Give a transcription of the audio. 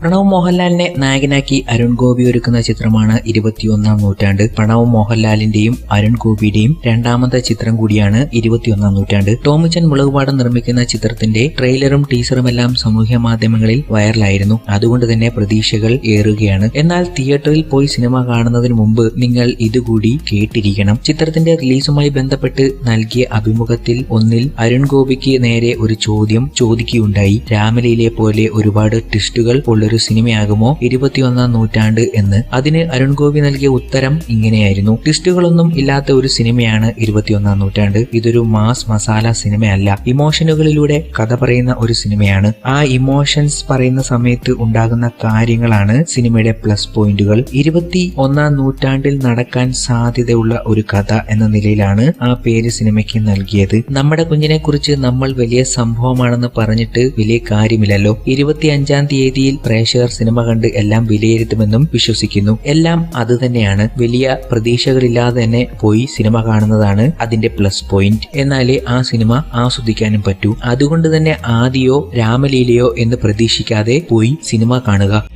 പ്രണവ് മോഹൻലാലിനെ നായകനാക്കി അരുൺ ഗോപി ഒരുക്കുന്ന ചിത്രമാണ് ഇരുപത്തിയൊന്നാം നൂറ്റാണ്ട്. പ്രണവ് മോഹൻലാലിന്റെയും അരുൺ ഗോപിയുടെയും രണ്ടാമത്തെ ചിത്രം കൂടിയാണ് ഇരുപത്തിയൊന്നാം നൂറ്റാണ്ട്. ടോമിച്ചൻ മുളകുപാടം നിർമ്മിക്കുന്ന ചിത്രത്തിന്റെ ട്രെയിലറും ടീസറും എല്ലാം സാമൂഹ്യ മാധ്യമങ്ങളിൽ വൈറലായിരുന്നു. അതുകൊണ്ട് തന്നെ പ്രതീക്ഷകൾ ഏറുകയാണ്. എന്നാൽ തിയേറ്ററിൽ പോയി സിനിമ കാണുന്നതിന് മുമ്പ് നിങ്ങൾ ഇതുകൂടി കേട്ടിരിക്കണം. ചിത്രത്തിന്റെ റിലീസുമായി ബന്ധപ്പെട്ട് നൽകിയ അഭിമുഖത്തിൽ ഒന്നിൽ അരുൺ ഗോപിക്ക് നേരെ ഒരു ചോദ്യം ചോദിക്കുകയുണ്ടായി. രാമലീലയെ പോലെ ഒരുപാട് ട്വിസ്റ്റുകൾ ഉള്ളൊരു സിനിമയാകുമോ ഇരുപത്തിയൊന്നാം നൂറ്റാണ്ട് എന്ന്. അതിന് അരുൺ ഗോപി നൽകിയ ഉത്തരം ഇങ്ങനെയായിരുന്നു. ട്വിസ്റ്റുകളൊന്നും ഇല്ലാത്ത ഒരു സിനിമയാണ് ഇരുപത്തിയൊന്നാം നൂറ്റാണ്ട്. ഇതൊരു മാസ് മസാല സിനിമയല്ല. ഇമോഷനുകളിലൂടെ കഥ പറയുന്ന ഒരു സിനിമയാണ്. ആ ഇമോഷൻസ് പറയുന്ന സമയത്ത് ഉണ്ടാകുന്ന കാര്യങ്ങളാണ് സിനിമയുടെ പ്ലസ് പോയിന്റുകൾ. ഇരുപത്തി ഒന്നാം നൂറ്റാണ്ടിൽ നടക്കാൻ സാധ്യതയുള്ള ഒരു കഥ എന്ന നിലയിലാണ് ആ പേര് സിനിമയ്ക്ക് നൽകിയത്. നമ്മുടെ കുഞ്ഞിനെ കുറിച്ച് നമ്മൾ വലിയ സംഭവമാണെന്ന് പറഞ്ഞിട്ട് വലിയ കാര്യമില്ലല്ലോ. ഇരുപത്തി അഞ്ചാം തീയതിയിൽ പ്രേക്ഷകർ സിനിമ കണ്ട് എല്ലാം വിലയിരുത്തുമെന്നും വിശ്വസിക്കുന്നു. എല്ലാം അത് തന്നെയാണ്. വലിയ പ്രതീക്ഷകളില്ലാതെ തന്നെ പോയി സിനിമ കാണുന്നതാണ് അതിന്റെ പ്ലസ് പോയിന്റ്. എന്നാലേ ആ സിനിമ ആസ്വദിക്കാനും പറ്റൂ. അതുകൊണ്ട് തന്നെ ആദിയോ രാമലീലയോ എന്ന് പ്രതീക്ഷിക്കാതെ പോയി സിനിമ കാണുക.